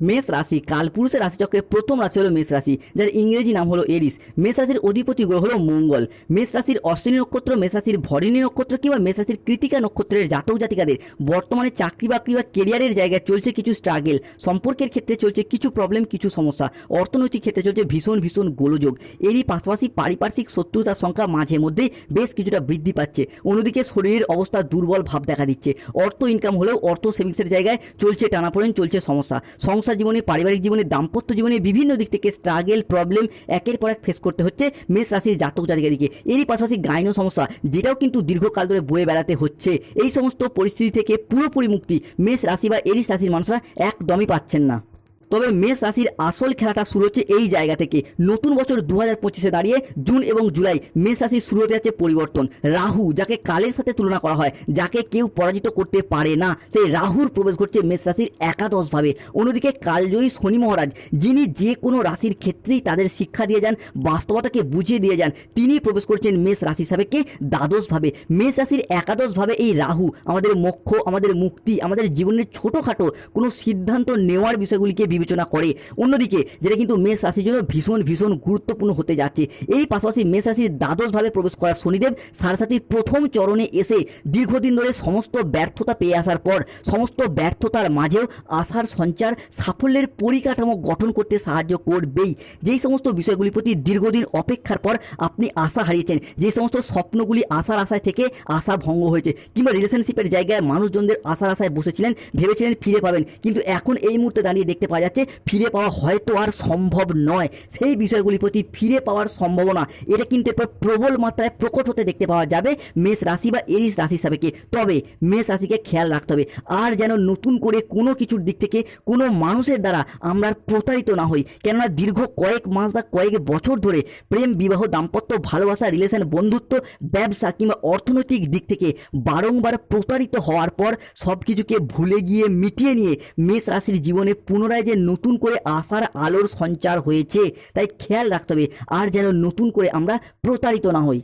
মেষ রাশি, কালপুরুষের রাশিচক্রের প্রথম রাশি হলো মেষ রাশি, যার ইংরেজি নাম হলো এরিস। মেষ রাশির অধিপতি গ্রহ হলো মঙ্গল। মেষ রাশির অশ্বিনী নক্ষত্র, মেষ রাশির ভরিণী নক্ষত্র কিংবা মেষ রাশির কৃতিকা নক্ষত্রের জাতক জাতিকাদের। বর্তমানে চাকরি বাকরি বা কেরিয়ারের জায়গায় চলছে কিছু স্ট্রাগেল সম্পর্কের ক্ষেত্রে চলছে কিছু প্রবলেম কিছু সমস্যা। অর্থনৈতিক ক্ষেত্রে চলছে ভীষণ ভীষণ গোলযোগ। এরই পাশাপাশি পারিপার্শ্বিক শত্রুতার সংখ্যা মাঝে মধ্যে বেশ কিছুটা বৃদ্ধি পাচ্ছে। অন্যদিকে শরীরের অবস্থা দুর্বল ভাব দেখা দিচ্ছে। অর্থ ইনকাম হলেও অর্থ সেভিংসের জায়গায় চলছে টানাপোড়েন, চলছে সমস্যা। সংসার জীবনে, পারিবারিক জীবনে, দাম্পত্য জীবনে বিভিন্ন দিক থেকে স্ট্রাগেল প্রবলেম একের পর এক ফেস করতে হচ্ছে মেষ রাশির জাতক জাতিকাদিকে। এরই পাশাপাশি গাইন সমস্যা, যেটাও কিন্তু দীর্ঘকাল ধরে বয়ে বেড়াতে হচ্ছে। এই সমস্ত পরিস্থিতি থেকে পুরোপুরি মুক্তি মেষ রাশি বা এরিস রাশির মানুষরা একদমই পাচ্ছেন না। তবে মেষ রাশির আসল খেলাটা শুরু হচ্ছে এই জায়গা থেকে। নতুন বছর দু হাজার পঁচিশে দাঁড়িয়ে জুন এবং জুলাই মেষ রাশির শুরু হতে যাচ্ছে পরিবর্তন। রাহু, যাকে কালের সাথে তুলনা করা হয়, যাকে কেউ পরাজিত করতে পারে না, সেই রাহুর প্রবেশ ঘটছে মেষ রাশির একাদশভাবে। অন্যদিকে কালজয়ী শনি মহারাজ, যিনি যে কোনো রাশির ক্ষেত্রেই তাদের শিক্ষা দিয়ে যান, বাস্তবতাকে বুঝিয়ে দিয়ে যান, তিনি প্রবেশ করছেন মেষ রাশি সাবেককে দ্বাদশভাবে। মেষ রাশির একাদশভাবে এই রাহু আমাদের মোক্ষ, আমাদের মুক্তি, আমাদের জীবনের ছোটোখাটো কোনো সিদ্ধান্ত নেওয়ার বিষয়গুলিকে বিবেচনা করে। অন্যদিকে, যেটা কিন্তু মেষ রাশির জন্য ভীষণ ভীষণ গুরুত্বপূর্ণ হতে যাচ্ছে। এই পাশাপাশি মেষ রাশির দ্বাদশভাবে প্রবেশ করা শনিদেব সারসাথীর প্রথম চরণে এসে দীর্ঘদিন ধরে সমস্ত ব্যর্থতা পেয়ে আসার পর, সমস্ত ব্যর্থতার মাঝেও আশার সঞ্চার, সাফল্যের পরিকাঠামো গঠন করতে সাহায্য করবেই। যেই সমস্ত বিষয়গুলির প্রতি দীর্ঘদিন অপেক্ষার পর আপনি আশা হারিয়েছেন যে সমস্ত স্বপ্নগুলি আশার আশায় থেকে আশা ভঙ্গ হয়েছে, কিংবা রিলেশনশিপের জায়গায় মানুষজনদের আশার আশায় বসেছিলেন, ভেবেছিলেন ফিরে পাবেন, কিন্তু এখন এই মুহূর্তে দাঁড়িয়ে দেখতে পাওয়া যাচ্ছে ফিরে পাওয়া হয়তো আর সম্ভব নয়। সেই বিষয়গুলির প্রতি ফিরে পাওয়ার সম্ভাবনা, এটা কিন্তু এরপর প্রবল মাত্রায় প্রকট হতে দেখতে পাওয়া যাবে মেষ রাশি বা এরিস রাশি হিসাবে তবে মেষ রাশিকে খেয়াল রাখতে হবে, আর যেন নতুন করে কোনো কিছুর দিক থেকে কোনো মানুষের দ্বারা আমরা প্রতারিত না হই। কেননা দীর্ঘ কয়েক মাস বা কয়েক বছর ধরে প্রেম, বিবাহ, দাম্পত্য, ভালোবাসা, রিলেশন, বন্ধুত্ব, ব্যবসা কিংবা অর্থনৈতিক দিক থেকে বারংবার প্রতারিত হওয়ার পর সব কিছুকে ভুলে গিয়ে মিটিয়ে নিয়ে মেষ রাশির জীবনে পুনরায় যে নতুন করে আসার আলোর সঞ্চার হয়েছে। তাই খেয়াল রাখতে হবে, আর যেন নতুন করে আমরা প্রতারিত না হই।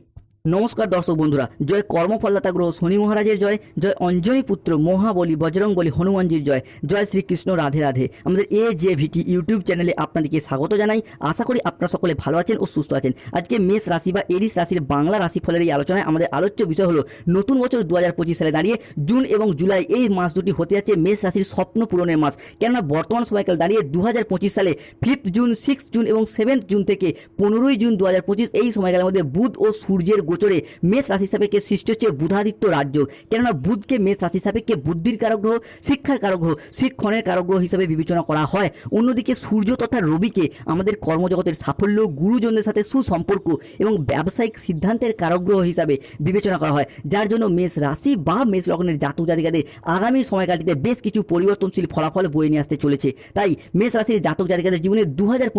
নমস্কার দর্শক বন্ধুরা, জয় কর্মফলদাতা গ্রহ শনি মহারাজের জয় জয় অঞ্জনী পুত্র মহাবলী বজরং বলি হনুমানজির জয় জয় শ্রীকৃষ্ণ রাধে রাধে। আমাদের এ জে ভিটি ইউটিউব চ্যানেলে আপনাদেরকে স্বাগত জানাই। আশা করি আপনারা সকলে ভালো আছেন ও সুস্থ আছেন। আজকে মেষ রাশি বা এরিস রাশির বাংলা রাশিফলের এই আলোচনায় আমাদের আলোচ্য বিষয় হলো, নতুন বছর দু হাজার পঁচিশ সালে দাঁড়িয়ে জুন এবং জুলাই এই মাস দুটি হতে যাচ্ছে মেষ রাশির স্বপ্ন পূরণের মাস। কেননা বর্তমান সময়কাল দাঁড়িয়ে দু হাজার পঁচিশ সালে ফিফথ জুন সিক্স জুন এবং সেভেন্থ জুন থেকে পনেরোই জুন দু হাজার পঁচিশ এই সময়কালের মধ্যে বুধ ও সূর্যের গোচরে মেষ রাশি সাপেক্ষে সৃষ্টি হচ্ছে বুধাদিত্য রাজ্য। কেননা বুধকে মেষ রাশি সাপেক্ষে বুদ্ধির কারক গ্রহ, শিক্ষার কারক গ্রহ, শিক্ষণের কারক গ্রহ হিসাবে বিবেচনা করা হয়। অন্যদিকে সূর্য তথা রবিকে আমাদের কর্মজগতের সাফল্য, গুরুজনদের সাথে সুসম্পর্ক এবং ব্যবসায়িক সিদ্ধান্তের কারক গ্রহ হিসাবে বিবেচনা করা হয়। যার জন্য মেষ রাশি বা মেষ লগ্নের জাতক জাতিকাদের আগামী সময়কালটিতে বেশ কিছু পরিবর্তনশীল ফলাফল বয়ে নিয়ে আসতে চলেছে। তাই মেষ রাশির জাতক জাতিকাদের জীবনে দু হাজার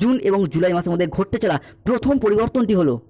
জুন এবং জুলাই মাসের মধ্যে ঘটতে চলা প্রথম পরিবর্তনটি হলো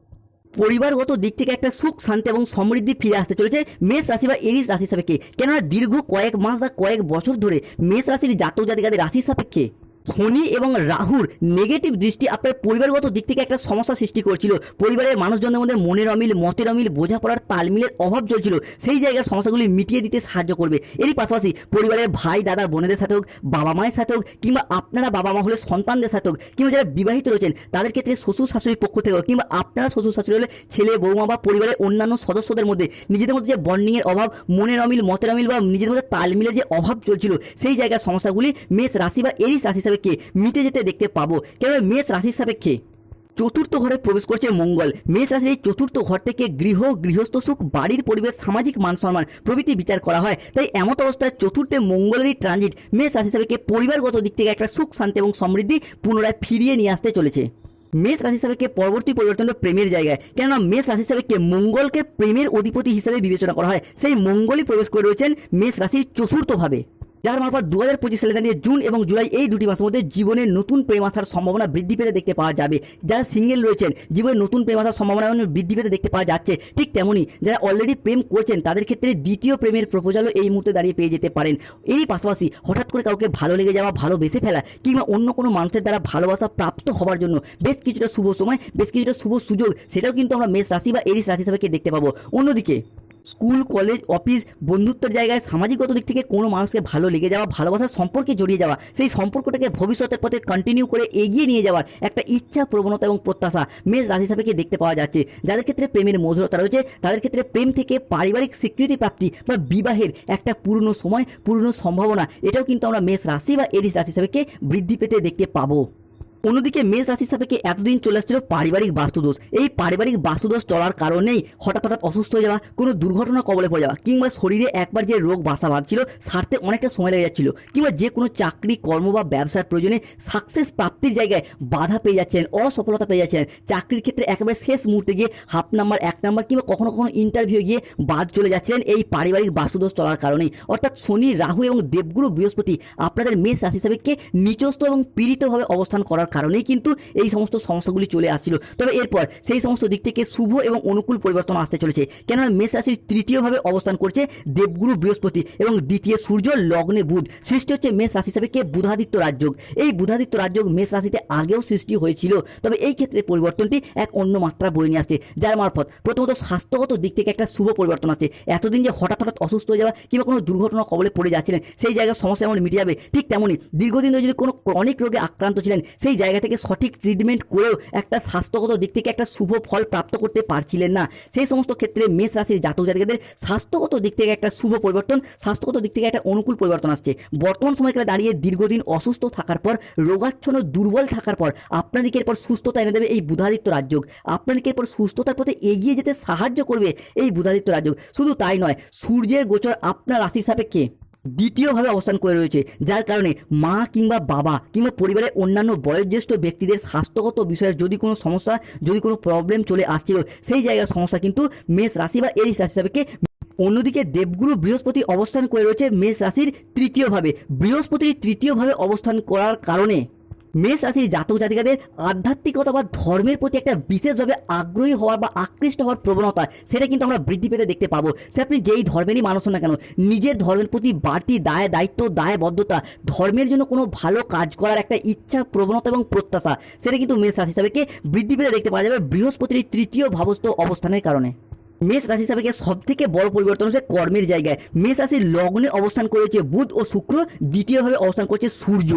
পরিবারগত দিক থেকে একটা সুখ, শান্তি এবং সমৃদ্ধি ফিরে আসতে চলেছে মেষ রাশি বা এরিস রাশি সাপেক্ষে কেননা দীর্ঘ কয়েক মাস বা কয়েক বছর ধরে মেষ রাশির জাতক জাতিকাদের রাশির সাপেক্ষে শনি এবং রাহুর নেগেটিভ দৃষ্টি আপনার পরিবারগত দিক থেকে একটা সমস্যা সৃষ্টি করছিল। পরিবারের মানুষজনদের মধ্যে মনের অমিল, মতের অমিল, বোঝাপড়ার তালমিলের অভাব চলছিল সেই জায়গার সমস্যাগুলি মিটিয়ে দিতে সাহায্য করবে। এরই পাশাপাশি পরিবারের ভাই, দাদা, বোনেদের সাথে হোক, বাবা মায়ের সাথে হোক, কিংবা আপনারা বাবা মা হলে সন্তানদের সাথে হোক, কিংবা যারা বিবাহিত রয়েছেন, তাদের ক্ষেত্রে শ্বশুর শাশুড়ির পক্ষ থেকে হোক, কিংবা আপনারা শ্বশুর শাশুড়ি হলে ছেলে, বৌমা বা পরিবারের অন্যান্য সদস্যদের মধ্যে নিজেদের মধ্যে যে বন্ডিংয়ের অভাব, মনের অমিল, মতের অমিল বা নিজেদের মধ্যে তালমিলের যে অভাব চলছিল সেই জায়গার সমস্যাগুলি মেষ রাশি বা এরিস রাশি সাপেক্ষে মিটে যেতে দেখতে পাবো। কেন মেষ রাশির সাপেক্ষে চতুর্থ ঘরে প্রবেশ করছে মঙ্গল। মেষ রাশির চতুর্থ ঘর থেকে গৃহ, গৃহস্থ সুখ, বাড়ির পরিবেশ, সামাজিক মান সম্মান প্রভৃতি বিচার করা হয়। তাই এমত অবস্থায় চতুর্থে মঙ্গলেরই ট্রানজিট মেষ রাশি হিসাবে পরিবারগত দিক থেকে একটা সুখ, শান্তি এবং সমৃদ্ধি পুনরায় ফিরিয়ে নিয়ে আসতে চলেছে। মেষ রাশি হিসাবে পরবর্তী পরিবর্তন প্রেমের জায়গায়। কেননা মেষ রাশি হিসাবে মঙ্গলকে প্রেমের অধিপতি হিসেবে বিবেচনা করা হয়। সেই মঙ্গলই প্রবেশ করে রয়েছেন মেষ রাশির চতুর্থভাবে। যার মারফত দু হাজার পঁচিশ সালে দাঁড়িয়ে জুন এবং জুলাই এই দুটি মাসের মধ্যে জীবনে নতুন প্রেম আসার সম্ভাবনা বৃদ্ধি পেতে দেখতে পাওয়া যাবে। যারা সিঙ্গেল রয়েছেন, জীবনে নতুন প্রেম আসার সম্ভাবনা বৃদ্ধি পেতে দেখতে পাওয়া যাচ্ছে। ঠিক তেমনই যারা অলরেডি প্রেম করছেন, তাদের ক্ষেত্রে দ্বিতীয় প্রেমের প্রপোজালও এই মুহূর্তে দাঁড়িয়ে পেয়ে যেতে পারেন। এরই পাশাপাশি হঠাৎ করে কাউকে ভালো লেগে যাওয়া ভালোবেসে ফেলা কিংবা অন্য কোনো মানুষের দ্বারা ভালোবাসা প্রাপ্ত হওয়ার জন্য বেশ কিছুটা শুভ সময়, বেশ কিছুটা শুভ সুযোগ, সেটাও কিন্তু আমরা মেষ রাশি বা এরিস রাশি হিসাবে দেখতে পাবো। অন্যদিকে স্কুল, কলেজ, অফিস, বন্ধুত্বের জায়গায়, সামাজিকগত দিক থেকে কোনো মানুষকে ভালো লেগে যাওয়া ভালোবাসার সম্পর্কে জড়িয়ে যাওয়া, সেই সম্পর্কটাকে ভবিষ্যতের পথে কন্টিনিউ করে এগিয়ে নিয়ে যাওয়ার একটা ইচ্ছা প্রবণতা এবং প্রত্যাশা মেষ রাশি সাপেক্ষে দেখতে পাওয়া যাচ্ছে। যাদের ক্ষেত্রে প্রেমের মধুরতা রয়েছে, তাদের ক্ষেত্রে প্রেম থেকে পারিবারিক স্বীকৃতি প্রাপ্তি বা বিবাহের একটা পুরনো সময়, পুরনো সম্ভাবনা, এটাও কিন্তু আমরা মেষ রাশি বা এরিস রাশি সাপেক্ষে বৃদ্ধি পেতে দেখতে পাবো। অন্যদিকে মেষ রাশি সাপেক্ষে এতদিন চলে আসছিল পারিবারিক বাস্তুদোষ? এই পারিবারিক বাস্তুদোষ চলার কারণেই হঠাৎ হঠাৎ অসুস্থ হয়ে যাওয়া, কোনো দুর্ঘটনা কবলে পড়ে যাওয়া, কিংবা শরীরে একবার যে রোগ বাসা বাঁধছিল, সারতে অনেকটা সময় লেগে যাচ্ছিল, কিংবা যে কোনো চাকরি, কর্ম বা ব্যবসার প্রয়োজনে সাকসেস প্রাপ্তির জায়গায় বাধা পেয়ে যাচ্ছেন, অসফলতা পেয়ে যাচ্ছেন, চাকরির ক্ষেত্রে একেবারে শেষ মুহূর্তে গিয়ে হাফ নাম্বার এক নাম্বার কিংবা কখনো কখনো ইন্টারভিউ গিয়ে বাদ চলে যাচ্ছিলেন এই পারিবারিক বাস্তুদোষ চলার কারণেই। অর্থাৎ শনি, রাহু এবং দেবগুরু বৃহস্পতি আপনাদের মেষ রাশি সাপেক্ষে নিচস্থ এবং পীড়িতভাবে অবস্থান করার কারণেই কিন্তু এই সমস্ত সমস্যাগুলি চলে আসছিল। তবে এরপর সেই সমস্ত দিক থেকে শুভ এবং অনুকূল পরিবর্তন আসতে চলেছে। কেননা মেষ রাশির তৃতীয়ভাবে অবস্থান করছে দেবগুরু বৃহস্পতি এবং দ্বিতীয় সূর্য লগ্নে বুধ। সৃষ্টি হচ্ছে মেষ রাশি কে? বুধাদিত্য রাজযোগ। এই বুধাদিত্য রাজযোগ মেষ রাশিতে আগেও সৃষ্টি হয়েছিল। তবে এই ক্ষেত্রে পরিবর্তনটি এক অন্য মাত্রা বয়ে নিয়ে আসছে, যার মারফত প্রথমত স্বাস্থ্যগত দিক থেকে একটা শুভ পরিবর্তন আসছে। এতদিন যে হঠাৎ হঠাৎ অসুস্থ হয়ে যাওয়া কিংবা কোনো দুর্ঘটনা কবলে পড়ে যাচ্ছিলেন, সেই জায়গার সমস্যা যেমন মিটে যাবে, ঠিক তেমনই দীর্ঘদিন ধরে যদি কোনো অনেক রোগে আক্রান্ত ছিলেন, সেই জায়গা থেকে সঠিক ট্রিটমেন্ট করেও একটা স্বাস্থ্যগত দিক থেকে একটা শুভ ফল প্রাপ্ত করতে পারছিলেন না। সেই সমস্ত ক্ষেত্রে মেষ রাশির জাতক জাতিকাদের স্বাস্থ্যগত দিক থেকে একটা শুভ পরিবর্তন, স্বাস্থ্যগত দিক থেকে একটা অনুকূল পরিবর্তন আসছে। বর্তমান সময়কালে দাঁড়িয়ে দীর্ঘদিন অসুস্থ থাকার পর, রোগাচ্ছন্ন, দুর্বল থাকার পর আপনাদেরকে এরপর সুস্থতা এনে দেবে এই বুধাদিত্য রাজযোগ। আপনাদেরকে এরপর সুস্থতার পথে এগিয়ে যেতে সাহায্য করবে এই বুধাদিত্য রাজযোগ। শুধু তাই নয়, সূর্যের গোচর আপনার রাশির সাপেক্ষে। দ্বিতীয়ভাবে অবস্থান করে রয়েছে, যার কারণে মা কিংবা বাবা কিংবা পরিবারের অন্যান্য বয়োজ্যেষ্ঠ ব্যক্তিদের স্বাস্থ্যগত বিষয়ের যদি কোনো সমস্যা, যদি কোনো প্রবলেম চলে আসছিল, সেই জায়গার সমস্যা কিন্তু মেষ রাশি বা এরিস রাশি সাপেক্ষে অন্যদিকে দেবগুরু বৃহস্পতি অবস্থান করে রয়েছে মেষ রাশির তৃতীয়ভাবে। বৃহস্পতির তৃতীয়ভাবে অবস্থান করার কারণে মেষ রাশির জাতক জাতিকাদের আধ্যাত্মিকতা বা ধর্মের প্রতি একটা বিশেষভাবে আগ্রহী হওয়ার বা আকৃষ্ট হওয়ার প্রবণতা, সেটা কিন্তু আমরা বৃদ্ধি পেতে দেখতে পাবো। সে আপনি যেই ধর্মেরই মানুষ না কেন, নিজের ধর্মের প্রতি বাড়তি দায়, দায়িত্ব, দায়বদ্ধতা, ধর্মের জন্য কোনো ভালো কাজ করার একটা ইচ্ছা, প্রবণতা এবং প্রত্যাশা, সেটা কিন্তু মেষ রাশি হিসাবে বৃদ্ধি পেতে দেখতে পাওয়া যাবে বৃহস্পতির তৃতীয় ভাবস্থ অবস্থানের কারণে। মেষ রাশি হিসাবে সব থেকে বড় পরিবর্তন হচ্ছে কর্মের জায়গায়। মেষ রাশির লগ্নে অবস্থান করেছে বুধ ও শুক্র, দ্বিতীয়ভাবে অবস্থান করছে সূর্য।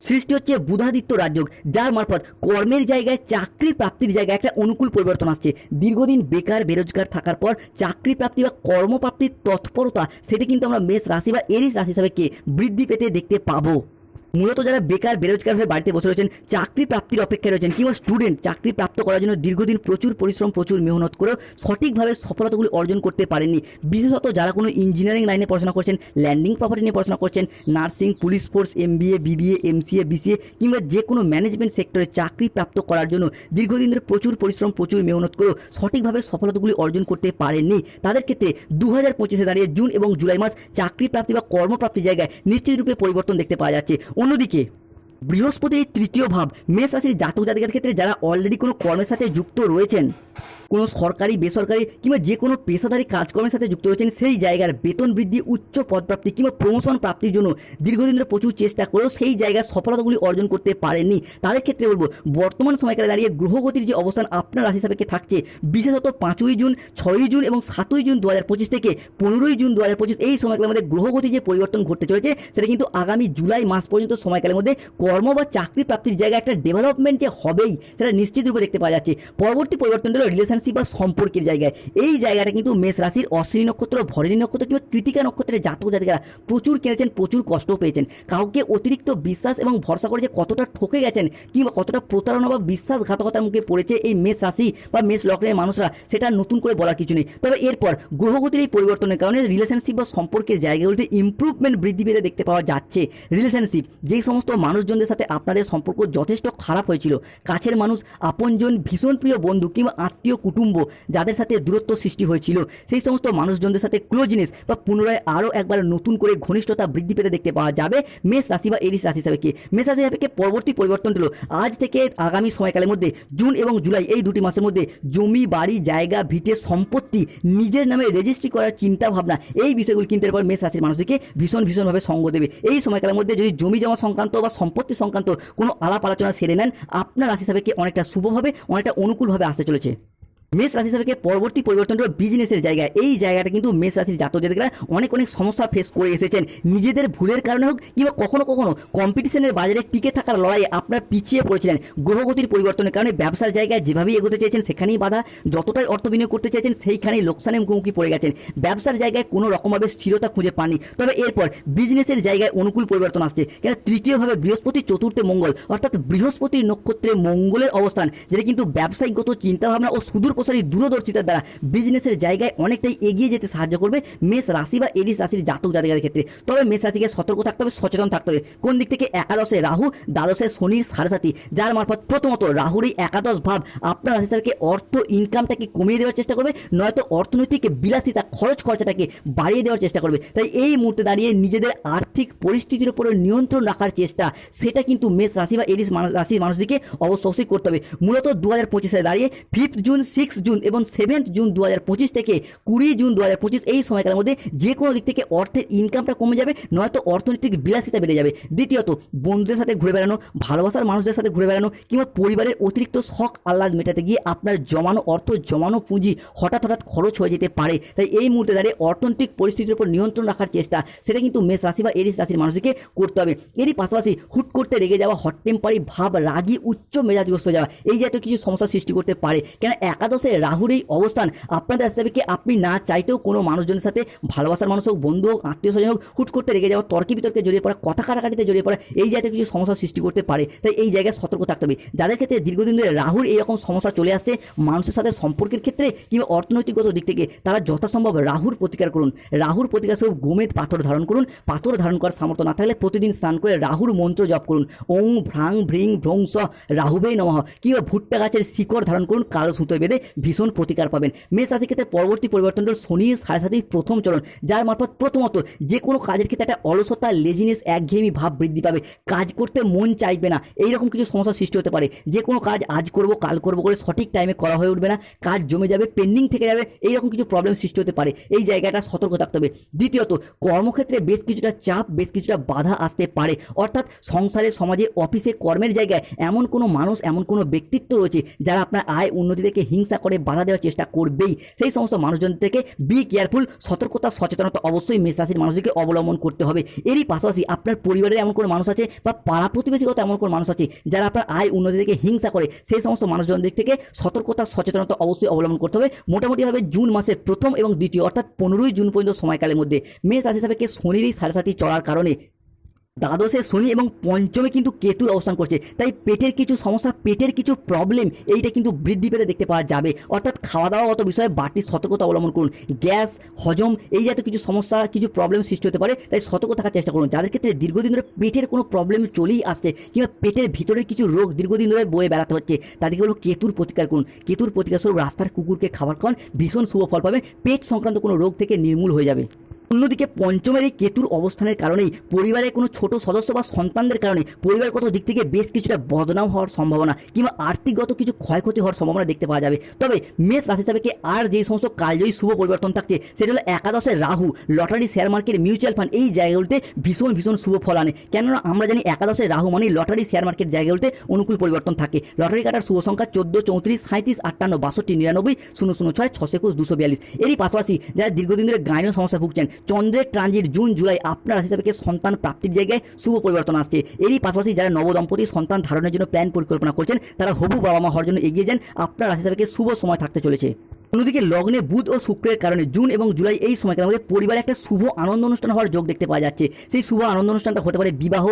সৃষ্টি হচ্ছে বুধাদিত্য রাজযোগ, যার মারফত কর্মের জায়গায় চাকরি প্রাপ্তির জায়গায় একটা অনুকূল পরিবর্তন আসছে। দীর্ঘদিন বেকার, বেরোজগার থাকার পর চাকরি প্রাপ্তি বা কর্মপ্রাপ্তির তৎপরতা, সেটা কিন্তু আমরা মেষ রাশি বা এরিস রাশি হিসাবে কে বৃদ্ধি পেতে দেখতে পাবো। মূলত যারা বেকার, বেরোজগার হয়ে বাড়িতে বসে রয়েছেন চাকরি প্রাপ্তির অপেক্ষায় রয়েছেন। কিংবা স্টুডেন্ট চাকরি প্রাপ্ত করার জন্য দীর্ঘদিন প্রচুর পরিশ্রম, প্রচুর মেহনত করেও সঠিকভাবে সফলতাগুলি অর্জন করতে পারেননি। বিশেষত যারা কোনো ইঞ্জিনিয়ারিং লাইনে পড়াশোনা করছেন ল্যান্ডিং প্রপার্টি নিয়ে পড়াশোনা করছেন nursing police force M MBA BBA MCA BCA কিংবা যে কোনো ম্যানেজমেন্ট সেক্টরে চাকরি প্রাপ্ত করার জন্য দীর্ঘদিন ধরে প্রচুর পরিশ্রম, প্রচুর মেহনত করেও সঠিকভাবে সফলতাগুলি অর্জন করতে পারেননি। তাদের ক্ষেত্রে দু হাজার পঁচিশে দাঁড়িয়ে জুন এবং জুলাই মাস চাকরি প্রাপ্তি বা কর্মপ্রাপ্তির জায়গায় নিশ্চিতরূপে পরিবর্তন দেখতে পাওয়া যাচ্ছে। অন্যদিকে, বৃহস্পতির তৃতীয় ভাব মেষ রাশির জাতক জাতিকার ক্ষেত্রে যারা অলরেডি কোনো কর্মের সাথে যুক্ত রয়েছেন কোনো সরকারি, বেসরকারি কিংবা যে কোনো পেশাদারি কাজকর্মের সাথে যুক্ত রয়েছেন, সেই জায়গার বেতন বৃদ্ধি, উচ্চ পদপ্রাপ্তি কিংবা প্রমোশন প্রাপ্তির জন্য দীর্ঘদিন ধরে প্রচুর চেষ্টা করেও সেই জায়গার সফলতাগুলি অর্জন করতে পারেননি। তাদের ক্ষেত্রে বলব, বর্তমান সময়কালে দাঁড়িয়ে গ্রহগতির যে অবস্থান আপনার রাশি সাপেক্ষে থাকছে, বিশেষত পাঁচই জুন, ছয়ই জুন এবং সাতই জুন দু হাজার পঁচিশ থেকে পনেরোই জুন দু হাজার পঁচিশ এই সময়কালের মধ্যে গ্রহগতি যে পরিবর্তন ঘটতে চলেছে, সেটা কিন্তু আগামী জুলাই মাস পর্যন্ত সময়কালের মধ্যে কর্ম বা চাকরি প্রাপ্তির জায়গায় একটা ডেভেলপমেন্ট যে হবেই, সেটা নিশ্চিত রূপে দেখতে পাওয়া যাচ্ছে। পরবর্তী পরিবর্তন হলো রিলেশনশিপ বা সম্পর্কের জায়গায়। এই জায়গাটা কিন্তু মেষ রাশির অশ্বিনী নক্ষত্র, ভরণী নক্ষত্র কিংবা কৃতিকা নক্ষত্রের জাতক জাতিকারা প্রচুর কিনেছেন প্রচুর কষ্ট পেয়েছেন। কাউকে অতিরিক্ত বিশ্বাস এবং ভরসা করে যে কতটা ঠকে গেছেন কিংবা কতটা প্রতারণা বা বিশ্বাসঘাতকতার মুখে পড়েছে এই মেষ রাশি বা মেষ লগ্নের মানুষরা, সেটা নতুন করে বলার কিছু নেই। তবে এরপর গ্রহগতির এই পরিবর্তনের কারণে রিলেশনশিপ বা সম্পর্কের জায়গাগুলিতে ইম্প্রুভমেন্ট বৃদ্ধি পেতে দেখতে পাওয়া যাচ্ছে। রিলেশনশিপ যেই সমস্ত মানুষজনদের সাথে আপনাদের সম্পর্ক যথেষ্ট খারাপ হয়েছিল, কাছের মানুষ, আপনজন, ভীষণ প্রিয় বন্ধু কিংবা আত্মীয় কুটুম্ব যাদের সাথে দূরত্ব সৃষ্টি হয়েছিল, সেই সমস্ত মানুষজনদের সাথে ক্লোজনেস বা পুনরায় আরও একবার নতুন করে ঘনিষ্ঠতা বৃদ্ধি পেতে দেখতে পাওয়া যাবে মেষ রাশি বা এরিস রাশি সাপেক্ষে মেষ রাশি সাপেক্ষে পরবর্তী পরিবর্তন হলো, আজ থেকে আগামী সময়কালের মধ্যে জুন এবং জুলাই এই দুটি মাসের মধ্যে জমি, বাড়ি, জায়গা, ভিটে, সম্পত্তি নিজের নামে রেজিস্ট্রি করার চিন্তা ভাবনা এই বিষয়গুলি কিন্তু এরপর মেষ রাশির মানুষদেরকে ভীষণ, ভীষণভাবে সঙ্গ দেবে। এই সময়কালের মধ্যে যদি জমি, জমা সংক্রান্ত বা সম্পত্তি সংক্রান্ত কোনো আলাপ আলোচনা সেরে নেন, আপনার রাশি সাপেক্ষে অনেকটা শুভভাবে অনেকটা অনুকূলভাবে আসতে চলেছে। মেষ রাশি সাপেক্ষে পরবর্তী পরিবর্তন হলো বিজনেসের জায়গা। এই জায়গাটা কিন্তু মেষ রাশির জাতক জাতিকরা অনেক অনেক সমস্যা ফেস করে এসেছেন। নিজেদের ভুলের কারণে হোক কিংবা কখনো কখনো কম্পিটিশনের বাজারে টিকে থাকার লড়াইয়ে আপনার পিছিয়ে পড়েছিলেন। গ্রহগতির পরিবর্তনের কারণে ব্যবসার জায়গায় যেভাবেই এগোতে চেয়েছেন, সেখানেই বাধা। যতটাই অর্থ বিনিয়োগ করতে চেয়েছেন, সেইখানেই লোকসানের মুখোমুখি পড়ে গেছেন। ব্যবসার জায়গায় কোনো রকমভাবে স্থিরতা খুঁজে পাননি। তবে এরপর বিজনেসের জায়গায় অনুকূল পরিবর্তন আসছে। কেন? তৃতীয়ভাবে বৃহস্পতি, চতুর্থে মঙ্গল। অর্থাৎ বৃহস্পতির নক্ষত্রে মঙ্গলের অবস্থান, যেটা কিন্তু ব্যবসায়িকগত চিন্তাভাবনা ও সুদূর প্রসারী দূরদর্শিতার দ্বারা বিজনেসের জায়গায় অনেকটাই এগিয়ে যেতে সাহায্য করবে মেষ রাশি বা এরিস রাশির জাতক জাতিকাদের ক্ষেত্রে। তবে মেষ রাশিকে সতর্ক থাকতে হবে, সচেতন থাকতে হবে। কোন দিক থেকে একাদশে রাহু, দ্বাদশে শনির সাড়ে যার মারফত প্রথমত রাহুর এই একাদশ ভাব আপনার রাশি হিসাবে অর্থ ইনকামটাকে কমিয়ে দেওয়ার চেষ্টা করবে? নয়তো অর্থনৈতিক বিলাসিতা, খরচ খরচাটাকে বাড়িয়ে দেওয়ার চেষ্টা করবে। তাই এই মুহূর্তে দাঁড়িয়ে নিজেদের আর্থিক পরিস্থিতির উপরে নিয়ন্ত্রণ রাখার চেষ্টা, সেটা কিন্তু মেষ রাশি বা এরিস রাশির মানুষদেরকে অবশ্য অবশ্যই করতে হবে। মূলত দু হাজার পঁচিশে দাঁড়িয়ে ফিফথ জুন সিক্স জুন এবং সেভেন্থ জুন দু হাজার পঁচিশ থেকে কুড়ি জুন দু হাজার পঁচিশ এই সময়কালের মধ্যে যে কোনো দিক থেকে অর্থের ইনকামটা কমে যাবে, নয়তো অর্থনৈতিক বিলাসিতা বেড়ে যাবে। দ্বিতীয়ত, বন্ধুদের সাথে ঘুরে বেড়ানো, ভালোবাসার মানুষদের সাথে ঘুরে বেড়ানো কিংবা পরিবারের অতিরিক্ত শখ আহ্লাদ মেটাতে গিয়ে আপনার জমানো অর্থ, জমানো পুঁজি হঠাৎ হঠাৎ খরচ হয়ে যেতে পারে। তাই এই মুহূর্তে দাঁড়িয়ে অর্থনৈতিক পরিস্থিতির উপর নিয়ন্ত্রণ রাখার চেষ্টা, সেটা কিন্তু মেষ রাশি বা এরিস রাশির মানুষকে করতে হবে। এরই পাশাপাশি হুট করতে রেগে যাওয়া হট টেম্পারি ভাব, রাগী, উচ্চ মেজাজগ্রস্ত যাওয়া, এই জাতীয় কিছু সমস্যার সৃষ্টি করতে পারে। কেন একাদশে রাহুর এই অবস্থান। আপনাদের হিসাবে কি আপনি না চাইতেও কোনো মানুষজনের সাথে ভালোবাসার মানুষ হোক, বন্ধু হোক, আত্মীয় স্বজন হোক, হুট করতে রেগে যাওয়া, তর্কি বিতর্কে জড়িয়ে পড়া, কথা কাটাকাটিতে জড়িয়ে পড়া, এই জাতীয় কিছু সমস্যার সৃষ্টি করতে পারে। তাই এই জায়গায় সতর্ক থাকতে হবে। যাদের ক্ষেত্রে দীর্ঘদিন ধরে রাহুর এইরকম সমস্যা চলে আসছে, মানুষের সাথে সম্পর্কের ক্ষেত্রে কিংবা অর্থনৈতিকগত দিক থেকে, তারা যথাসম্ভব রাহুর প্রতিকার করুন। রাহুর প্রতিকার স্বরূপ গোমেদ পাথর ধারণ করুন। পাথর ধারণ করার সামর্থ্য না থাকলে প্রতিদিন স্নান করে রাহুর মন্ত্র জপ করুন। ওং ভ্রাং ভ্রিং ভ্রংস রাহুবেই নমঃ কিংবা ভুট্টা গাছের শিকড় ধারণ করুন, কালো সুতোয় বেঁধে ভীষণ প্রতিকার পাবেন। মেষ রাশির ক্ষেত্রে পরবর্তী পরিবর্তন হল শনির সাড়ে সাথেই প্রথম চরণ, যার মারফত প্রথমত যে কোনো কাজের ক্ষেত্রে একটা অলসতা লেজিনেস একঘেয়েমি ভাব বৃদ্ধি পাবে। কাজ করতে মন চাইবে না, এইরকম কিছু সমস্যার সৃষ্টি হতে পারে। যে কোনো কাজ আজ করব, কাল করব করে সঠিক টাইমে করা হয়ে উঠবে না, কাজ জমে যাবে পেন্ডিং থেকে যাবে, এইরকম কিছু প্রবলেম সৃষ্টি হতে পারে। এই জায়গাটা সতর্ক থাকতে হবে। দ্বিতীয়ত, কর্মক্ষেত্রে বেশ কিছুটা চাপ, বেশ কিছুটা বাধা আসতে পারে। অর্থাৎ সংসারে, সমাজে, অফিসে, কর্মের জায়গায় এমন কোনো মানুষ, এমন কোনো ব্যক্তিত্ব রয়েছে যারা আপনার আয়, উন্নতি থেকে হিংসা করে বাধা দেওয়ার চেষ্টা করবেই। সেই সমস্ত মানুষজন থেকে বি কেয়ারফুল সতর্কতা, সচেতনতা অবশ্যই মেষ রাশির মানুষদেরকে অবলম্বন করতে হবে। এরই পাশাপাশি আপনার পরিবারের এমন কোনো মানুষ আছে বা পাড়া প্রতিবেশীগত এমন কোনো মানুষ আছে যারা আপনার আয় উন্নতি থেকে হিংসা করে, সেই সমস্ত মানুষজন দিক থেকে সতর্কতা, সচেতনতা অবশ্যই অবলম্বন করতে হবে। মোটামুটিভাবে জুন মাসের প্রথম এবং দ্বিতীয়, অর্থাৎ পনেরোই জুন পর্যন্ত সময়কালের মধ্যে। মেষ রাশি হিসাবে শনির এই সাড়ে সাথী চলার কারণে দ্বাদশে শনি এবং পঞ্চমে কিন্তু কেতুর অবস্থান করছে। তাই পেটের কিছু সমস্যা, পেটের কিছু প্রবলেম এইটা কিন্তু বৃদ্ধি পেতে দেখতে পাওয়া যাবে। অর্থাৎ খাওয়া দাওয়াগত বিষয়ে বাড়তি সতর্কতা অবলম্বন করুন। গ্যাস, হজম, এই জাতীয় কিছু সমস্যা, কিছু প্রবলেম সৃষ্টি হতে পারে। তাই সতর্ক থাকার চেষ্টা করুন। যাদের ক্ষেত্রে দীর্ঘদিন ধরে পেটের কোনো প্রবলেম চলেই আসছে কিংবা পেটের ভিতরের কিছু রোগ দীর্ঘদিন ধরে বয়ে বেড়াতে হচ্ছে, তাদেরকে হলো কেতুর প্রতিকার করুন। কেতুর প্রতিকার স্বরূপ রাস্তার কুকুরকে খাবার খাওয়ান। ভীষণ শুভ ফল পাবেন। পেট সংক্রান্ত কোনো রোগ থেকে নির্মূল হয়ে যাবে। অন্যদিকে পঞ্চমের এই কেতুর অবস্থানের কারণেই পরিবারের কোনো ছোট সদস্য বা সন্তানদের কারণে পরিবারগত দিক থেকে বেশ কিছুটা বদনাম হওয়ার সম্ভাবনা কিংবা আর্থিকগত কিছু ক্ষয়ক্ষতি হওয়ার সম্ভাবনা দেখতে পাওয়া যাবে। তবে মেষ রাশি হিসাবে আর যে সমস্ত কালজয়ী শুভ পরিবর্তন থাকছে, সেটা হলো একাদশে Rahu, lottery, share market, mutual fund, এই জায়গাগুলোতে ভীষণ ভীষণ শুভ ফল আনে। কেননা আমরা জানি একাদশে রাহু মানে লটারি, শেয়ার মার্কেট জায়গাগুলোতে অনুকূল পরিবর্তন থাকে। লটারি কাটার শুভ সংখ্যা চোদ্দ, চৌত্রিশ সাঁত্রিশ আটান্ন, বাষট্টি, নিরানব্বই, শূন্য শূন্য, ছয় ছশো একুশ, দুশো বিয়াল্লিশ। এরই পাশাপাশি যারা দীর্ঘদিন ধরে গাইনীয় সমস্যা ভুগছেন চন্দ্রের ট্রানজিট জুন, জুলাই আপনার রাশি হিসাবে সন্তান প্রাপ্তির জায়গায় শুভ পরিবর্তন আসছে? এরই পাশাপাশি যারা নবদম্পতি সন্তান ধারণের জন্য প্ল্যান পরিকল্পনা করছেন, তারা হবু বাবা মা হওয়ার জন্য এগিয়ে যান, আপনার রাশি হিসাবে শুভ সময় থাকতে চলেছে? অন্যদিকে লগ্নে বুধ ও শুক্রের কারণে জুন এবং জুলাই এই সময়কালের মধ্যে পরিবারে একটা শুভ আনন্দ অনুষ্ঠান হওয়ার যোগ দেখতে পাওয়া যাচ্ছে। সেই শুভ আনন্দ অনুষ্ঠানটা হতে পারে বিবাহ